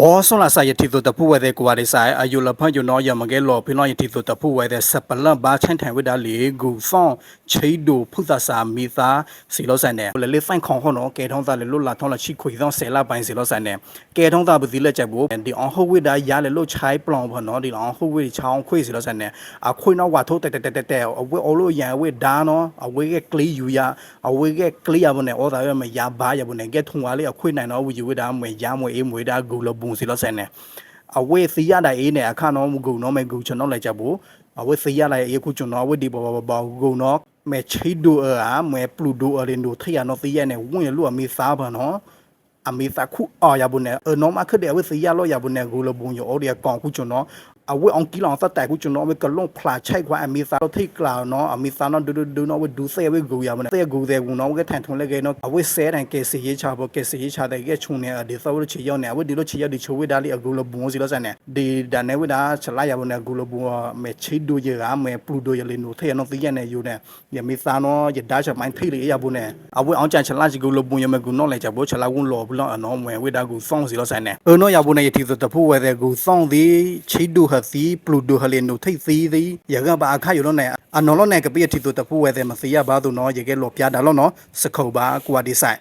ဩဆွန်လာစာယတိတုတပူဝဲတဲ့ကွာလေးဆိုင်အယူလဖန်ယူနော်ယမကဲလောဖိနောယတိတုတပူဝဲတဲ့စပလန်ဘာချန်ထိုင်ဝဒါလီဂူဖောင်းချိဒိုဖုသစာမီသာစီလောဆန်တဲ့လေလေဖိုင်ခေါခေါနော်ကဲထုံးသားလေလွတ်လာထုံးလာချိခွေသောဆယ်လပိုင်းစီလောဆန်တဲ့ကဲထုံးသားပစီလက်ချက်ဘူးဒီအောင်ဟုတ်ဝိဒါရလေလို့ချိုင်းပလောင်ဖနော်ဒီအောင်ဟုတ်ဝိချောင်းခွေစီလောဆန်တဲ့အခွေနော်ဝါထိုးတက်တက်တက်တက်အဝဲအလို့ရန်ဝိဒါနော်အဝဲကကလီယူရအဝဲကကလီရဘနဲ့ဩသာရမရဘာရဘနဲ့ကဲထုံဝါလေးအခွေနိုင်နော်ဝီယူဝိဒါမွေရမွေအေးမွေဒါဂူလဘုံစီလောဆန်တဲ့အဝေးစီရတဲ့အေးနဲ့အခါနော်မကူနော်မဲကူကျွန်တော်လည်းချက်ဘူးအဝေးစီရတဲ့အေးကူကျွန်တော်ဝေးဒီဘောဘောဘောကူနော်မဲချီဒိုအာမဲပလူဒိုအရင်ဒိုထရနော်စီရနဲ့ဝင်းလူအမေစားပါနော်အမေစားခုအာရဘူးနဲ့အနော်မခတဲ့အဝေးစီရလို့ရဘူးနဲ့ကူလဘုံရောအော်ဒီကောင်ကူကျွန်တော် အဝေးအောင်ကီလောင်စတဲ့ကူကျွန်တော်ဝေးကလုံးဖလာချိုက်ခွာအမေစားတော့ထိတ်ကလာနော်အမေစားနော်ဒူဒူဒူနော်ဝေးဒူဆဲဝေးကူရဘူးနဲ့ဆဲကူတဲ့ကူနော်ဝေးထန်ထုံလည်းကဲနော်အဝေးဆဲတန်ကဲစီရေးချဖို့ကဲစီရေးချတဲ့ကဲချုံနေဒီသောဝေးချီရောက်နေအဝေးဒီလိုချီရောက်ဒီချိုဝေးဒါလီအကူလဘုံစီလို့ဆန်နေဒီဒါနဲ့ဝေးဒါချလာရဘူးနဲ့ကူလဘုံမဲချီဒိုရကမဲပလူဒိုရလီနိုထဲနော်သိရနေယူနေယမေစားနော်ယဒါချမိုင်းထိလေရဘူးနဲ့အဝေးအောင်ချန်ချလာချီကူလဘုံယမဲကူနော်လည်းချဘောချလာဝန်းလောဘလောအနော်မဲဝေးဒါကူဖောင်းစီလို့ဆန်နေအနော်ရဘူးနဲ့ယတီသတဖို့ဝဲတဲ့ကူစောင်းသည်ချီဒိုဟစီပလူဒိုဟလီနိုထိစီသည်ယကဘာအခါယူလို့နဲ့အနော်လို့နဲ့ကပိယတီသတဖို့ဝဲတဲ့မစီရပါသူနော်ယကဲလောပြတာလို့နော်စခုပ်ပါကွာဒီဆိုင်